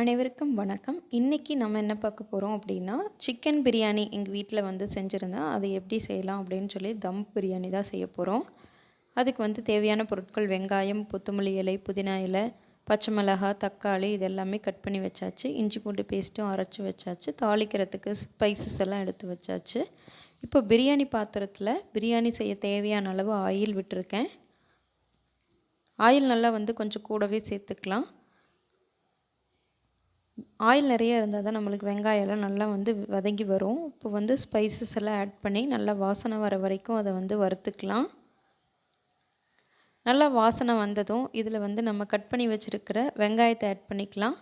அனைவருக்கும் வணக்கம். இன்றைக்கி நம்ம என்ன பார்க்க போகிறோம் அப்படின்னா சிக்கன் பிரியாணி எங்கள் வீட்டில் வந்து செஞ்சுருந்தேன் அதை எப்படி செய்யலாம் அப்படின்னு சொல்லி தம் பிரியாணி தான் செய்ய போகிறோம் அதுக்கு வந்து தேவையான பொருட்கள் வெங்காயம் கொத்தமல்லி இலை புதினா இலை பச்சை மிளகாய் தக்காளி இது எல்லாமே கட் பண்ணி வச்சாச்சு. இஞ்சி பூண்டு பேஸ்ட்டும் அரைச்சி வச்சாச்சு. தாளிக்கிறதுக்கு ஸ்பைசஸ் எல்லாம் எடுத்து வச்சாச்சு. இப்போ பிரியாணி பாத்திரத்தில் பிரியாணி செய்ய தேவையான அளவு ஆயில் விட்டுருக்கேன். ஆயில் நல்லா வந்து கொஞ்சம் கூடவே சேர்த்துக்கலாம். ஆயில் நிறைய இருந்தால் தான் நம்மளுக்கு வெங்காயம்லாம் நல்லா வந்து வதங்கி வரும். இப்போ வந்து ஸ்பைசஸ் எல்லாம் ஆட் பண்ணி நல்லா வாசனை வர வரைக்கும் அதை வந்து வறுத்துக்கலாம். நல்லா வாசனை வந்ததும் இதில் வந்து நம்ம கட் பண்ணி வச்சுருக்கிற வெங்காயத்தை ஆட் பண்ணிக்கலாம்.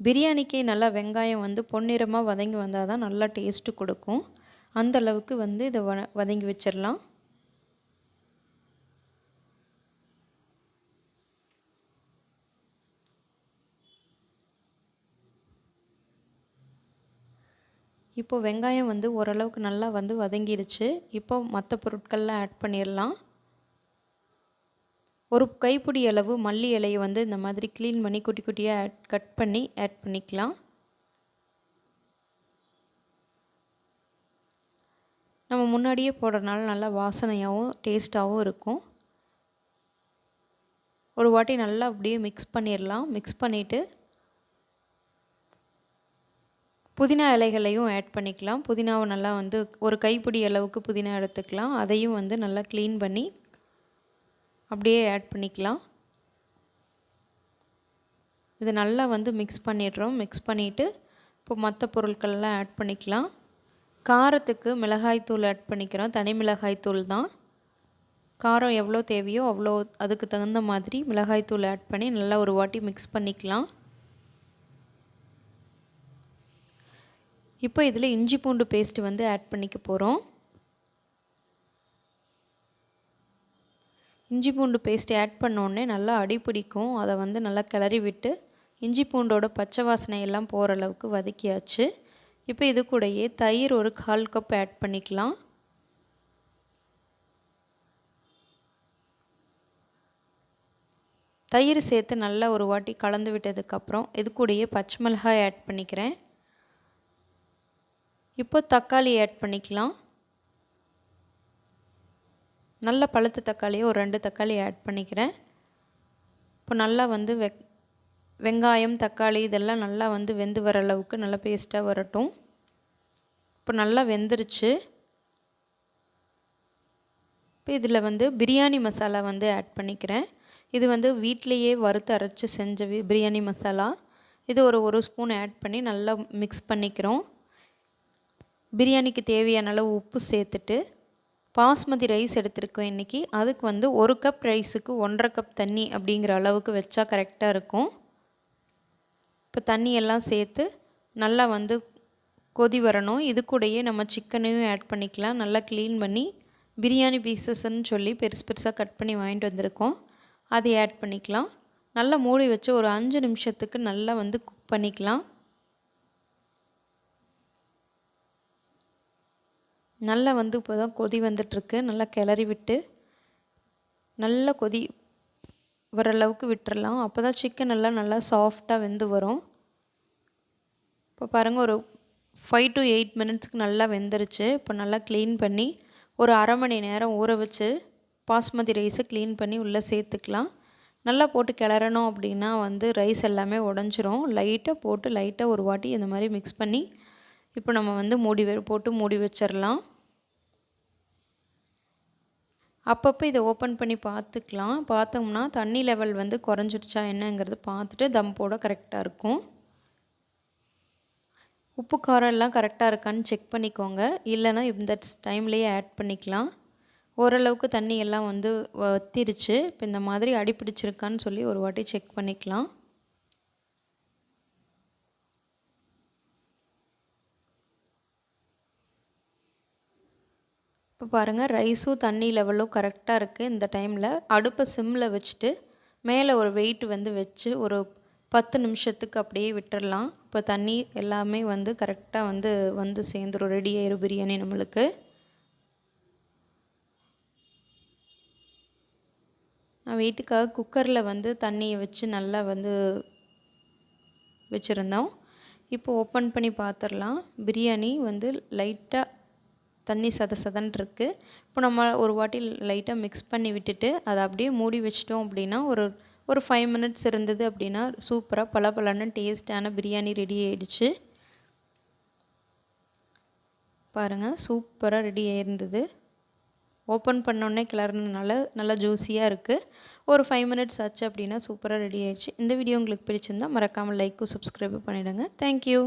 பிரியாணிக்கு நல்லா வெங்காயம் வந்து பொன்னிறமாக வதங்கி வந்தால் தான் நல்லா டேஸ்ட்டு கொடுக்கும். அந்தளவுக்கு வந்து இதை வ வதங்கி வச்சிடலாம் இப்போது வெங்காயம் வந்து ஓரளவுக்கு நல்லா வந்து வதங்கிடுச்சு இப்போ மற்ற பொருட்கள்லாம் ஆட் பண்ணிடலாம் ஒரு கைப்பிடி அளவு மல்லி இலையை வந்து இந்த மாதிரி க்ளீன் பண்ணி குட்டி குட்டியாக ஆட் கட் பண்ணி ஆட் பண்ணிக்கலாம். நம்ம முன்னாடியே போடுறதுனால நல்லா வாசனையாகவும் டேஸ்ட்டாகவும் இருக்கும். ஒரு வாட்டி நல்லா அப்படியே மிக்ஸ் பண்ணிடலாம் மிக்ஸ் பண்ணிவிட்டு புதினா இலைகளையும் ஆட் பண்ணிக்கலாம். புதினாவை நல்லா வந்து ஒரு கைப்பிடி அளவுக்கு புதினா எடுத்துக்கலாம். அதையும் வந்து நல்லா க்ளீன் பண்ணி அப்படியே ஆட் பண்ணிக்கலாம். இது நல்லா வந்து மிக்ஸ் பண்ணிடுறோம். மிக்ஸ் பண்ணிவிட்டு இப்போ மற்ற பொருட்கள்லாம் ஆட் பண்ணிக்கலாம். காரத்துக்கு மிளகாய்த்தூள் ஆட் பண்ணிக்கிறோம். தனி மிளகாய்த்தூள் தான். காரம் எவ்வளோ தேவையோ அவ்வளோ அதுக்கு தகுந்த மாதிரி மிளகாய்த்தூள் ஆட் பண்ணி நல்லா ஒரு வாட்டி மிக்ஸ் பண்ணிக்கலாம். இப்போ இதில் இஞ்சி பூண்டு பேஸ்ட்டு வந்து ஆட் பண்ணிக்க போகிறோம் இஞ்சி பூண்டு பேஸ்ட் ஆட் பண்ணோடனே நல்லா அடி பிடிக்கும். அதை வந்து நல்லா கிளறி விட்டு இஞ்சி பூண்டோட பச்சை வாசனை எல்லாம் போகிற அளவுக்கு வதக்கியாச்சு. இப்போ இது கூடயே தயிர் ஒரு கால் கப் ஆட் பண்ணிக்கலாம். தயிர் சேர்த்து நல்லா ஒரு வாட்டி கலந்து விட்டதுக்கப்புறம் இது கூடயே பச்சை மிளகாய் ஆட் பண்ணிக்கிறேன். இப்போ தக்காளி ஆட் பண்ணிக்கலாம். நல்ல பழுத்த தக்காளியை ஒரு ரெண்டு தக்காளி ஆட் பண்ணிக்கிறேன். இப்போ நல்லா வந்து வெ வெங்காயம் தக்காளி இதெல்லாம் நல்லா வந்து வெந்து வர அளவுக்கு நல்லா பேஸ்ட்டாக வரட்டும். இப்போ நல்லா வெந்துருச்சு. இப்போ இதில் வந்து பிரியாணி மசாலா வந்து ஆட் பண்ணிக்கிறேன். இது வந்து வீட்டிலையே வறுத்து அரைச்சி செஞ்ச பிரியாணி மசாலா. இது ஒரு ஒரு ஸ்பூன் ஆட் பண்ணி நல்லா மிக்ஸ் பண்ணிக்கிறோம். பிரியாணிக்கு தேவையான அளவு உப்பு சேர்த்துட்டு பாஸ்மதி ரைஸ் எடுத்திருக்கோம் இன்றைக்கி அதுக்கு வந்து ஒரு கப் ரைஸுக்கு ஒன்றரை கப் தண்ணி அப்படிங்கிற அளவுக்கு வச்சா கரெக்டாக இருக்கும். இப்போ தண்ணி எல்லாம் சேர்த்து நல்லா வந்து கொதி வரணும். இது கூடயே நம்ம சிக்கனையும் ஆட் பண்ணிக்கலாம். நல்லா க்ளீன் பண்ணி பிரியாணி பீசஸ்ன்னு சொல்லி பெருசு பெருசாக கட் பண்ணி வாங்கிட்டு வந்திருக்கோம். அதை ஆட் பண்ணிக்கலாம். நல்லா மூடி வச்சு ஒரு அஞ்சு நிமிஷத்துக்கு நல்லா வந்து குக் பண்ணிக்கலாம். நல்லா வந்து இப்போ தான் கொதி வந்துட்டுருக்கு. நல்லா கிளறி விட்டு நல்லா கொதி வர அளவுக்கு விட்டுறலாம். அப்போ தான் சிக்கன் எல்லாம் நல்லா சாஃப்டாக வெந்து வரும். இப்போ பாருங்கள் ஒரு ஃபைவ் டு எயிட் மினிட்ஸ்க்கு நல்லா வெந்துருச்சு. இப்போ நல்லா க்ளீன் பண்ணி ஒரு அரை மணி நேரம் ஊற வச்சு பாஸ்மதி ரைஸை க்ளீன் பண்ணி உள்ளே சேர்த்துக்கலாம். நல்லா போட்டு கிளறணும் அப்படின்னா வந்து ரைஸ் எல்லாமே உடஞ்சிரும். லைட்டாக போட்டு லைட்டாக ஒரு வாட்டி இந்த மாதிரி மிக்ஸ் பண்ணி இப்போ நம்ம வந்து மூடி போட்டு மூடி வச்சிடலாம் அப்பப்போ இதை ஓப்பன் பண்ணி பார்த்துக்கலாம். பார்த்தோம்னா தண்ணி லெவல் வந்து குறைஞ்சிடுச்சா என்னங்கிறது பார்த்துட்டு தம் போட கரெக்டாக இருக்கும். உப்பு காரம் எல்லாம் கரெக்டாக இருக்கான்னு செக் பண்ணிக்கோங்க. இல்லைன்னா இந்த டைம்லேயே ஆட் பண்ணிக்கலாம். ஓரளவுக்கு தண்ணி எல்லாம் வந்து வத்திருச்சு. இப்போ இந்த மாதிரி அடி பிடிச்சிருக்கான்னு சொல்லி ஒரு வாட்டி செக் பண்ணிக்கலாம். இப்போ பாருங்கள் ரைஸும் தண்ணி லெவலும் கரெக்டாக இருக்குது இந்த டைமில் அடுப்பை சிம்மில் வச்சுட்டு மேலே ஒரு வெயிட் வந்து வச்சு ஒரு பத்து நிமிஷத்துக்கு அப்படியே விட்டுடலாம் இப்போ தண்ணி எல்லாமே வந்து கரெக்டாக வந்து வந்து சேர்ந்துடும் ரெடி ஆயிரும் பிரியாணி நம்மளுக்கு. நான் வெயிட்டுக்காக குக்கரில் வந்து தண்ணியை வச்சு நல்லா வந்து வச்சுருந்தோம். இப்போ ஓப்பன் பண்ணி பார்த்துடலாம் பிரியாணி வந்து லைட்டாக தண்ணி சத சதன் இருக்குது இப்போ நம்ம ஒரு வாட்டி லைட்டாக மிக்ஸ் பண்ணி விட்டுட்டு அதை அப்படியே மூடி வச்சிட்டோம் அப்படின்னா ஒரு ஒரு ஃபைவ் மினிட்ஸ் இருந்தது அப்படின்னா சூப்பராக பல பலன்னு டேஸ்டான பிரியாணி ரெடி ஆகிடுச்சு பாருங்கள் சூப்பராக ரெடி ஆயிருந்தது. ஓப்பன் பண்ணோடனே கிளறினதுனால நல்லா ஜூஸியாக இருக்குது ஒரு ஃபைவ் மினிட்ஸ் ஆச்சு அப்படின்னா சூப்பராக ரெடி ஆயிடுச்சு. இந்த வீடியோ உங்களுக்கு பிடிச்சிருந்தால் மறக்காமல் லைக்கும் சப்ஸ்கிரைபும் பண்ணிவிடுங்க தேங்க்யூ